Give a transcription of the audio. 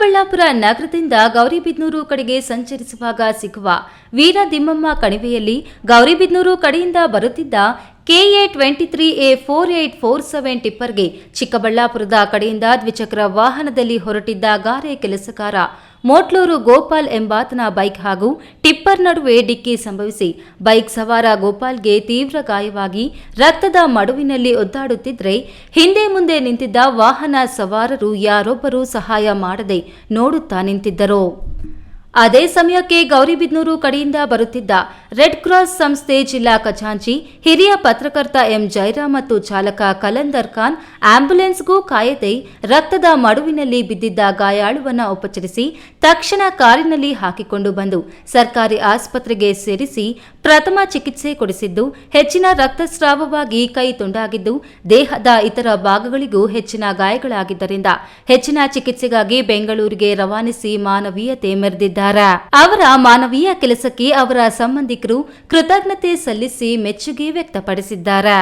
ಚಿಕ್ಕಬಳ್ಳಾಪುರ ನಗರದಿಂದ ಗೌರಿಬಿದ್ನೂರು ಕಡೆಗೆ ಸಂಚರಿಸುವಾಗ ಸಿಗುವ ವೀರ ದಿಮ್ಮಮ್ಮ ಕಣಿವೆಯಲ್ಲಿ ಗೌರಿಬಿದ್ನೂರು ಕಡೆಯಿಂದ ಬರುತ್ತಿದ್ದ KA twenty three A four eight four seven ಟಿಪ್ಪರ್ಗೆ ಚಿಕ್ಕಬಳ್ಳಾಪುರದ ಕಡೆಯಿಂದ ದ್ವಿಚಕ್ರ ವಾಹನದಲ್ಲಿ ಹೊರಟಿದ್ದ ಗಾರೆ ಕೆಲಸಕಾರ ಮೋಟ್ಲೂರು ಗೋಪಾಲ್ ಎಂಬಾತನ ಬೈಕ್ ಹಾಗೂ ಟಿಪ್ಪರ್ ನಡುವೆ ಡಿಕ್ಕಿ ಸಂಭವಿಸಿ ಬೈಕ್ ಸವಾರ ಗೋಪಾಲ್ಗೆ ತೀವ್ರ ಗಾಯವಾಗಿ ರಕ್ತದ ಮಡುವಿನಲ್ಲಿ ಒದ್ದಾಡುತ್ತಿದ್ರೆ ಹಿಂದೆ ಮುಂದೆ ನಿಂತಿದ್ದ ವಾಹನ ಸವಾರರು ಯಾರೊಬ್ಬರೂ ಸಹಾಯ ಮಾಡದೆ ನೋಡುತ್ತಾ ನಿಂತಿದ್ದರು. ಅದೇ ಸಮಯಕ್ಕೆ ಗೌರಿಬಿದನೂರು ಕಡೆಯಿಂದ ಬರುತ್ತಿದ್ದ ರೆಡ್ ಕ್ರಾಸ್ ಸಂಸ್ಥೆ ಜಿಲ್ಲಾ ಖಜಾಂಚಿ ಹಿರಿಯ ಪತ್ರಕರ್ತ ಎಂ ಜೈರಾಮ್ ಮತ್ತು ಚಾಲಕ ಕಲಂದರ್ ಖಾನ್ ಆಂಬ್ಯುಲೆನ್ಸ್ಗೂ ಕಾಯದೆ ರಕ್ತದ ಮಡುವಿನಲ್ಲಿ ಬಿದ್ದಿದ್ದ ಗಾಯಾಳುವನ್ನು ಉಪಚರಿಸಿ ತಕ್ಷಣ ಕಾರಿನಲ್ಲಿ ಹಾಕಿಕೊಂಡು ಬಂದು ಸರ್ಕಾರಿ ಆಸ್ಪತ್ರೆಗೆ ಸೇರಿಸಿ ಪ್ರಥಮ ಚಿಕಿತ್ಸೆ ಕೊಡಿಸಿದ್ದು, ಹೆಚ್ಚಿನ ರಕ್ತಸ್ರಾವವಾಗಿ ಕೈ ತುಂಡಾಗಿದ್ದು, ದೇಹದ ಇತರ ಭಾಗಗಳಿಗೂ ಹೆಚ್ಚಿನ ಗಾಯಗಳಾಗಿದ್ದರಿಂದ ಹೆಚ್ಚಿನ ಚಿಕಿತ್ಸೆಗಾಗಿ ಬೆಂಗಳೂರಿಗೆ ರವಾನಿಸಿ ಮಾನವೀಯತೆ ಮೆರೆದಿದ್ದಾರೆ. ಅವರ ಮಾನವೀಯ ಕೆಲಸಕ್ಕೆ ಅವರ ಸಂಬಂಧಿಕರು ಕೃತಜ್ಞತೆ ಸಲ್ಲಿಸಿ ಮೆಚ್ಚುಗೆ ವ್ಯಕ್ತಪಡಿಸಿದ್ದಾರೆ.